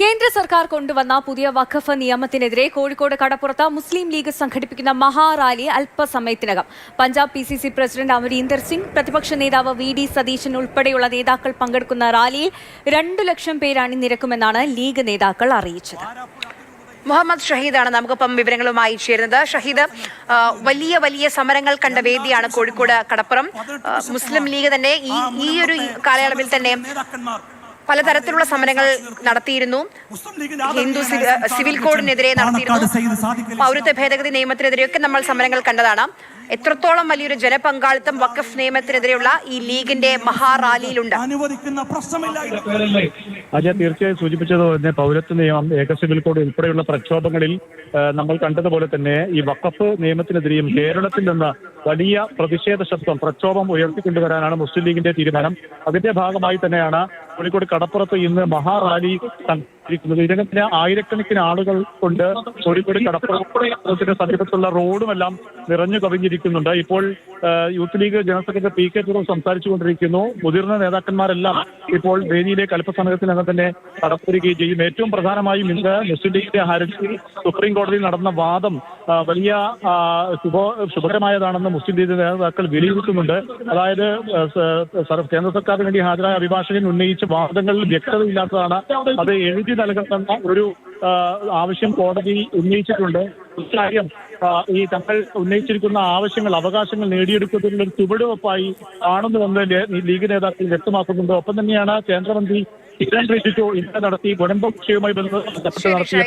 കേന്ദ്ര സർക്കാർ കൊണ്ടുവന്ന പുതിയ വഖഫ് നിയമത്തിനെതിരെ കോഴിക്കോട് കടപ്പുറത്ത് മുസ്ലിം ലീഗ് സംഘടിപ്പിക്കുന്ന മഹാറാലി അല്പസമയത്തിനകം. Punjab P C C president Amarinder Singh പ്രതിപക്ഷ നേതാവ് വി ഡി സതീശൻ ഉൾപ്പെടെയുള്ള നേതാക്കൾ പങ്കെടുക്കുന്ന റാലിയിൽ രണ്ടു ലക്ഷം പേരാണ് നിരക്കുമെന്നാണ് ലീഗ് നേതാക്കൾ അറിയിച്ചത്. മുഹമ്മദ് ഷഹീദാണ് നമുക്കിപ്പം വിവരങ്ങളുമായി ചേരുന്നത്. ഷഹീദ് വലിയ വലിയ സമരങ്ങൾ കണ്ട വേദിയാണ് കോഴിക്കോട് കടപ്പുറം. മുസ്ലിം ലീഗ് തന്നെ ഈ ഈ ഒരു കാലയളവിൽ തന്നെ പലതരത്തിലുള്ള സമരങ്ങൾ നടത്തിയിരുന്നു. ഹിന്ദു സിവിൽ കോഡിനെതിരെ നടത്തിയിരുന്നു. പൗരത്വ ഭേദഗതി നിയമത്തിനെതിരെയൊക്കെ നമ്മൾ സമരങ്ങൾ കണ്ടതാണ്. എത്രത്തോളം വലിയൊരു ജനപങ്കാളിത്തം വഖഫ് നിയമത്തിനെതിരെയുള്ള ഈ ലീഗിന്റെ മഹാറാലിയിലുണ്ട്. അജയ തീർച്ചയായും സൂചിപ്പിച്ചത് തന്നെ പൗരത്വ നിയമം ഏക സിവിൽ കോഡ് ഉൾപ്പെടെയുള്ള പ്രക്ഷോഭങ്ങളിൽ നമ്മൾ കണ്ടതുപോലെ തന്നെ ഈ വഖഫ് നിയമത്തിനെതിരെയും കേരളത്തിൽ നിന്ന് വലിയ പ്രതിഷേധ ശബ്ദം പ്രക്ഷോഭം ഉയർത്തിക്കൊണ്ടുവരാനാണ് മുസ്ലിം ലീഗിന്റെ തീരുമാനം. അതിന്റെ ഭാഗമായി തന്നെയാണ് കോഴിക്കോട് കടപ്പുറത്ത് ഇന്ന് മഹാറാലി സംഘടിപ്പിക്കുന്നത്. ഇതിനകത്തിന് ആയിരക്കണക്കിന് ആളുകൾ കൊണ്ട് കോഴിക്കോട് കടപ്പുറത്തിന്റെ സമീപത്തുള്ള റോഡുമെല്ലാം നിറഞ്ഞു കവിഞ്ഞിരിക്കുന്നുണ്ട്. ഇപ്പോൾ youth league general secretary P K തുറവ് സംസാരിച്ചുകൊണ്ടിരിക്കുന്നു. മുതിർന്ന നേതാക്കന്മാരെല്ലാം ഇപ്പോൾ വേദിയിലേക്ക് അല്പസമയത്തിനകം തന്നെ കടപ്പുരികയും ചെയ്യും. ഏറ്റവും പ്രധാനമായും ഇന്ന് മുസ്ലിം ലീഗിന്റെ സുപ്രീം കോടതിയിൽ നടന്ന വാദം വലിയ ശുഭ ശുഭകരമായതാണെന്ന് മുസ്ലിം ലീഗ് നേതാക്കൾ വിലയിരുത്തുന്നുണ്ട്. അതായത് കേന്ദ്ര സർക്കാരിന് വേണ്ടി ഹാജരായ അഭിഭാഷകൻ ഉന്നയിച്ച വാദങ്ങളിൽ വ്യക്തതയില്ലാത്തതാണ് അത് എഴുതി നൽകണമെന്ന ഒരു ആവശ്യം കോടതി ഉന്നയിച്ചിട്ടുണ്ട് ഇക്കാര്യം ഈ തങ്ങൾ ഉന്നയിച്ചിരിക്കുന്ന ആവശ്യങ്ങൾ അവകാശങ്ങൾ നേടിയെടുക്കുന്നതിനുള്ള ഒരു ചുവടുവെപ്പായി ഈ ലീഗ് നേതാക്കൾ വ്യക്തമാക്കുന്നുണ്ട് ഒപ്പം തന്നെയാണ് കേന്ദ്രമന്ത്രി കിരൺ റിജിജു ഇന്നലെ നടത്തി ഗുണംബ വിഷയവുമായി ബന്ധപ്പെട്ട് നടത്തിയ.